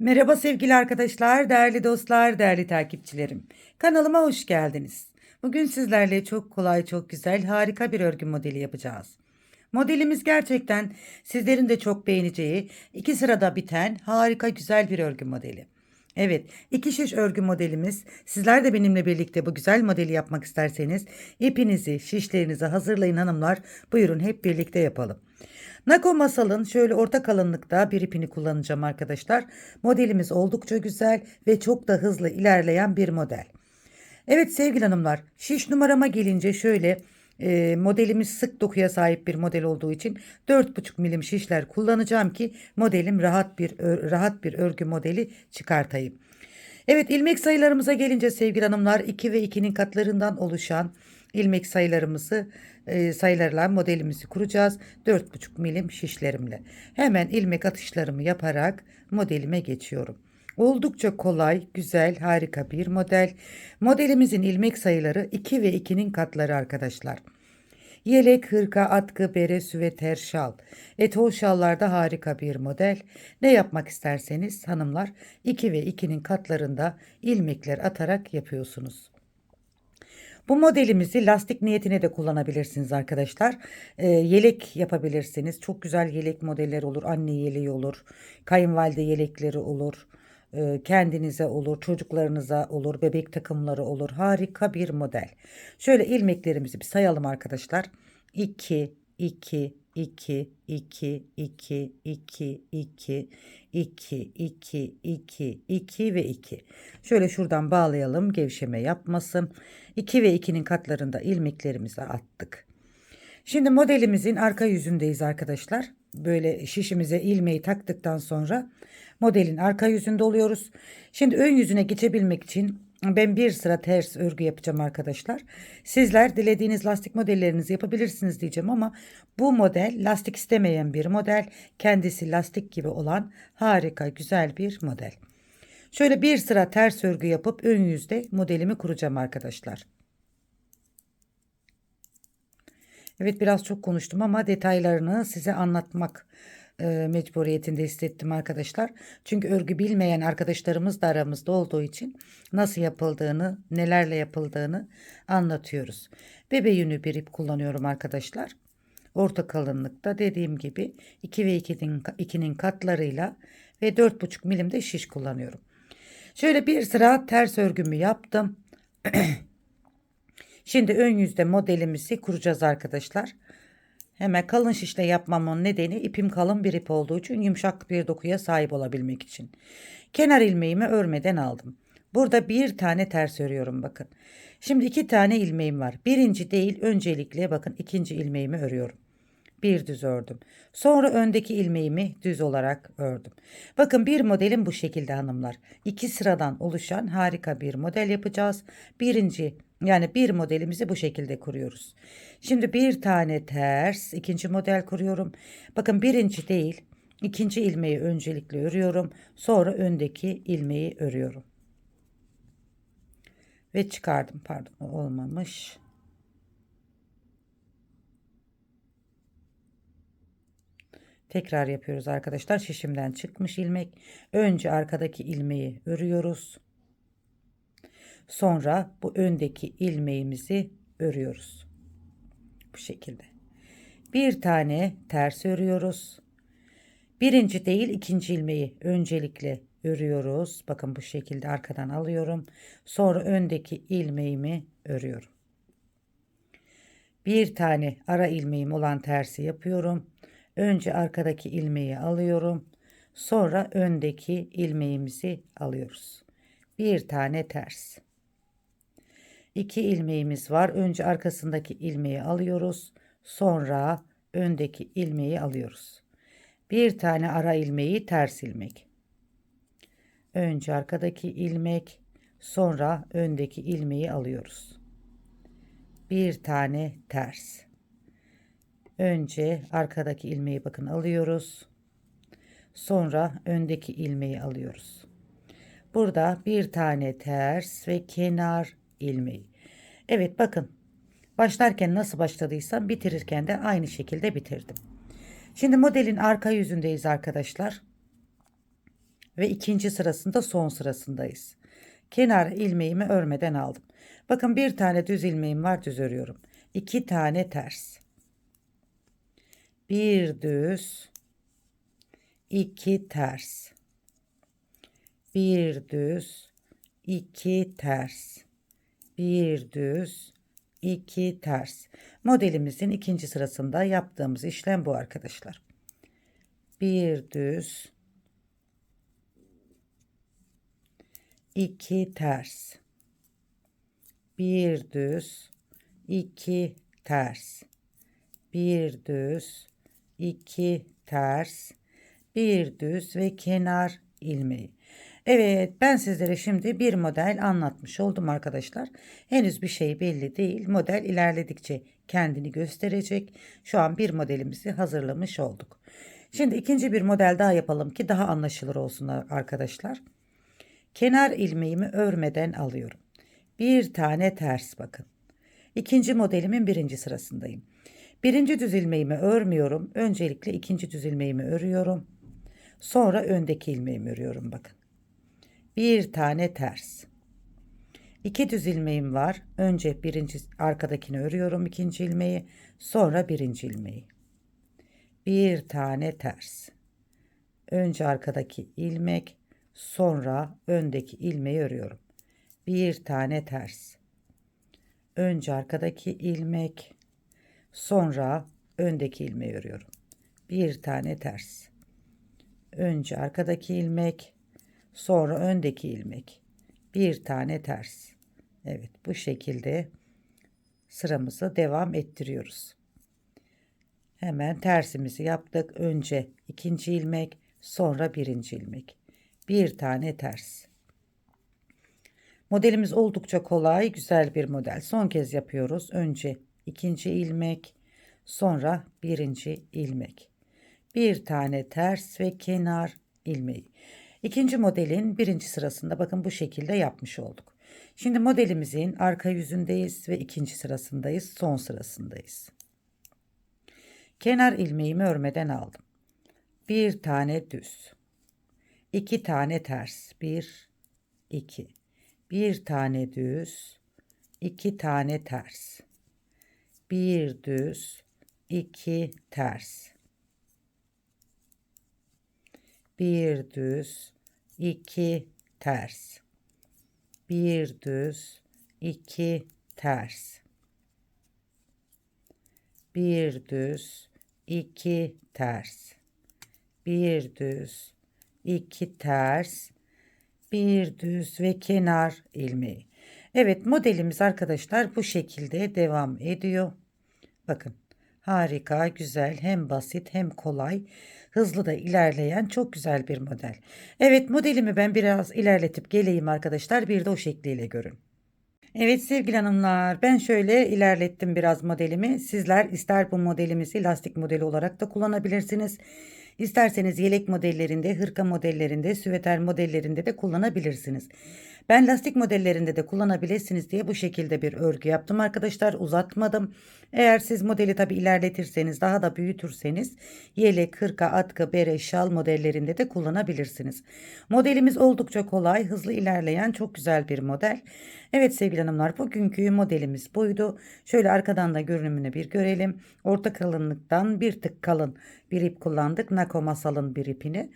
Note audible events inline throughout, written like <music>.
Merhaba sevgili arkadaşlar, değerli dostlar, değerli takipçilerim. Kanalıma hoş geldiniz. Bugün sizlerle çok kolay, çok güzel, harika bir örgü modeli yapacağız. Modelimiz gerçekten sizlerin de çok beğeneceği, iki sırada biten harika güzel bir örgü modeli. Evet, iki şiş örgü modelimiz. Sizler de benimle birlikte bu güzel modeli yapmak isterseniz ipinizi, şişlerinizi hazırlayın hanımlar. Buyurun hep birlikte yapalım. Nako masalın şöyle orta kalınlıkta bir ipini kullanacağım arkadaşlar. Modelimiz oldukça güzel ve çok da hızlı ilerleyen bir model. Evet sevgili hanımlar şiş numarama gelince şöyle e, modelimiz sık dokuya sahip bir model olduğu için 4,5 milim şişler kullanacağım ki modelim rahat bir rahat bir örgü modeli çıkartayım. Evet ilmek sayılarımıza gelince sevgili hanımlar 2 ve 2'nin katlarından oluşan ilmek sayılarımızı e, modelimizi kuracağız. 4,5 milim şişlerimle. Hemen ilmek atışlarımı yaparak modelime geçiyorum. Oldukça kolay, güzel, harika bir model. Modelimizin ilmek sayıları 2 ve 2'nin katları arkadaşlar. Yelek, hırka, atkı, bere, süveter, şal. Etol şallarda harika bir model. Ne yapmak isterseniz hanımlar 2 ve 2'nin katlarında ilmekler atarak yapıyorsunuz. Bu modelimizi lastik niyetine de kullanabilirsiniz arkadaşlar. Ee, yelek yapabilirsiniz. Çok güzel yelek modelleri olur. Anne yeleği olur. Kayınvalide yelekleri olur. Ee, kendinize olur. Çocuklarınıza olur. Bebek takımları olur. Harika bir model. Şöyle ilmeklerimizi bir sayalım arkadaşlar. 2, 2, 2, 2, 2, 2, 2, 2, 2, 2, 2 ve 2. Şöyle şuradan bağlayalım gevşeme yapmasın. 2 ve 2'nin katlarında ilmeklerimizi attık. Şimdi modelimizin arka yüzündeyiz arkadaşlar. Böyle şişimize ilmeği taktıktan sonra modelin arka yüzünde oluyoruz. Şimdi ön yüzüne geçebilmek için ben bir sıra ters örgü yapacağım arkadaşlar. Sizler dilediğiniz lastik modellerinizi yapabilirsiniz diyeceğim ama bu model lastik istemeyen bir model. Kendisi lastik gibi olan harika güzel bir model. Şöyle bir sıra ters örgü yapıp ön yüzde modelimi kuracağım arkadaşlar. Evet biraz çok konuştum ama detaylarını size anlatmak e, mecburiyetinde hissettim arkadaşlar. Çünkü örgü bilmeyen arkadaşlarımız da aramızda olduğu için nasıl yapıldığını, nelerle yapıldığını anlatıyoruz. Bebe yünü bir ip kullanıyorum arkadaşlar. Orta kalınlıkta dediğim gibi 2 ve 2'nin, 2'nin katlarıyla ve 4,5 milimde şiş kullanıyorum. Şöyle bir sıra ters örgümü yaptım. <clears throat> Şimdi ön yüzde modelimizi kuracağız arkadaşlar. Hemen kalın şişle yapmamın nedeni ipim kalın bir ip olduğu için yumuşak bir dokuya sahip olabilmek için. Kenar ilmeğimi örmeden aldım. Burada bir tane ters örüyorum bakın. Şimdi iki tane ilmeğim var. Birinci değil öncelikle bakın ikinci ilmeğimi örüyorum. Bir düz ördüm. Sonra öndeki ilmeğimi düz olarak ördüm. Bakın bir modelim bu şekilde hanımlar. İki sıradan oluşan harika bir model yapacağız. Birinci yani bir modelimizi bu şekilde kuruyoruz. Şimdi bir tane ters ikinci model kuruyorum. Bakın birinci değil ikinci ilmeği öncelikle örüyorum. Sonra öndeki ilmeği örüyorum. Ve çıkardım pardon olmamış. Tekrar yapıyoruz arkadaşlar. Şişimden çıkmış ilmek. Önce arkadaki ilmeği örüyoruz. Sonra bu öndeki ilmeğimizi örüyoruz. Bu şekilde. Bir tane ters örüyoruz. Birinci değil ikinci ilmeği öncelikle örüyoruz. Bakın bu şekilde arkadan alıyorum. Sonra öndeki ilmeğimi örüyorum. Bir tane ara ilmeğim olan tersi yapıyorum. Önce arkadaki ilmeği alıyorum. Sonra öndeki ilmeğimizi alıyoruz. Bir tane ters. İki ilmeğimiz var. Önce arkasındaki ilmeği alıyoruz. Sonra öndeki ilmeği alıyoruz. Bir tane ara ilmeği ters ilmek. Önce arkadaki ilmek, sonra öndeki ilmeği alıyoruz. Bir tane ters. Önce arkadaki ilmeği bakın alıyoruz. Sonra öndeki ilmeği alıyoruz. Burada bir tane ters ve kenar ilmeği. Evet bakın başlarken nasıl başladıysam bitirirken de aynı şekilde bitirdim. Şimdi modelin arka yüzündeyiz arkadaşlar. Ve ikinci sırasında son sırasındayız. Kenar ilmeğimi örmeden aldım. Bakın bir tane düz ilmeğim var düz örüyorum. İki tane ters. Bir düz. iki ters. Bir düz. iki ters. Bir düz. iki ters. Modelimizin ikinci sırasında yaptığımız işlem bu arkadaşlar. Bir düz. iki ters. Bir düz, iki ters. Bir düz, iki ters. Bir düz ve kenar ilmeği. Evet ben sizlere şimdi bir model anlatmış oldum arkadaşlar. Henüz bir şey belli değil. Model ilerledikçe kendini gösterecek. Şu an bir modelimizi hazırlamış olduk. Şimdi ikinci bir model daha yapalım ki daha anlaşılır olsun arkadaşlar. Kenar ilmeğimi örmeden alıyorum. Bir tane ters bakın. İkinci modelimin birinci sırasındayım. Birinci düz ilmeğimi örmüyorum. Öncelikle ikinci düz ilmeğimi örüyorum. Sonra öndeki ilmeğimi örüyorum bakın. Bir tane ters. İki düz ilmeğim var. Önce birinci arkadakini örüyorum ikinci ilmeği. Sonra birinci ilmeği. Bir tane ters. Önce arkadaki ilmek, Sonra öndeki ilmeği örüyorum. Bir tane ters. Önce arkadaki ilmek, sonra öndeki ilmeği örüyorum. Bir tane ters. Önce arkadaki ilmek, sonra öndeki ilmek. Bir tane ters. Evet, bu şekilde sıramızı devam ettiriyoruz. Hemen tersimizi yaptık. Önce ikinci ilmek, sonra birinci ilmek bir tane ters. Modelimiz oldukça kolay, güzel bir model. Son kez yapıyoruz. Önce ikinci ilmek, sonra birinci ilmek. Bir tane ters ve kenar ilmeği. İkinci modelin birinci sırasında bakın bu şekilde yapmış olduk. Şimdi modelimizin arka yüzündeyiz ve ikinci sırasındayız, son sırasındayız. Kenar ilmeğimi örmeden aldım. Bir tane düz. 2 tane ters. 1 2. Bir tane düz, 2 tane ters. Bir düz, 2 ters. Bir düz, 2 ters. Bir düz, 2 ters. Bir düz, 2 ters. Bir düz, 2 ters, bir düz ve kenar ilmeği. Evet modelimiz arkadaşlar bu şekilde devam ediyor. Bakın harika, güzel, hem basit hem kolay, hızlı da ilerleyen çok güzel bir model. Evet modelimi ben biraz ilerletip geleyim arkadaşlar. Bir de o şekliyle görün. Evet sevgili hanımlar ben şöyle ilerlettim biraz modelimi. Sizler ister bu modelimizi lastik modeli olarak da kullanabilirsiniz. İsterseniz yelek modellerinde, hırka modellerinde, süveter modellerinde de kullanabilirsiniz. Ben lastik modellerinde de kullanabilirsiniz diye bu şekilde bir örgü yaptım arkadaşlar. Uzatmadım. Eğer siz modeli tabi ilerletirseniz daha da büyütürseniz yelek, hırka, atkı, bere, şal modellerinde de kullanabilirsiniz. Modelimiz oldukça kolay, hızlı ilerleyen çok güzel bir model. Evet sevgili hanımlar bugünkü modelimiz buydu. Şöyle arkadan da görünümünü bir görelim. Orta kalınlıktan bir tık kalın bir ip kullandık. Nako masalın bir ipini.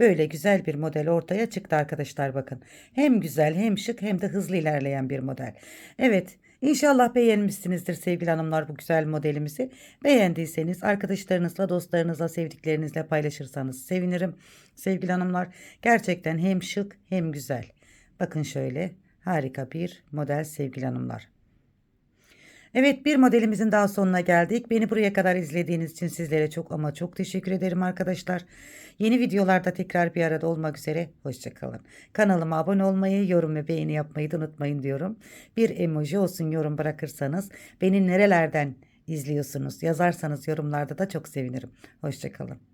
Böyle güzel bir model ortaya çıktı arkadaşlar bakın. Hem güzel hem şık hem de hızlı ilerleyen bir model. Evet inşallah beğenmişsinizdir sevgili hanımlar bu güzel modelimizi. Beğendiyseniz arkadaşlarınızla dostlarınızla sevdiklerinizle paylaşırsanız sevinirim. Sevgili hanımlar gerçekten hem şık hem güzel. Bakın şöyle harika bir model sevgili hanımlar. Evet bir modelimizin daha sonuna geldik. Beni buraya kadar izlediğiniz için sizlere çok ama çok teşekkür ederim arkadaşlar. Yeni videolarda tekrar bir arada olmak üzere. Hoşçakalın. Kanalıma abone olmayı, yorum ve beğeni yapmayı da unutmayın diyorum. Bir emoji olsun yorum bırakırsanız beni nerelerden izliyorsunuz yazarsanız yorumlarda da çok sevinirim. Hoşçakalın.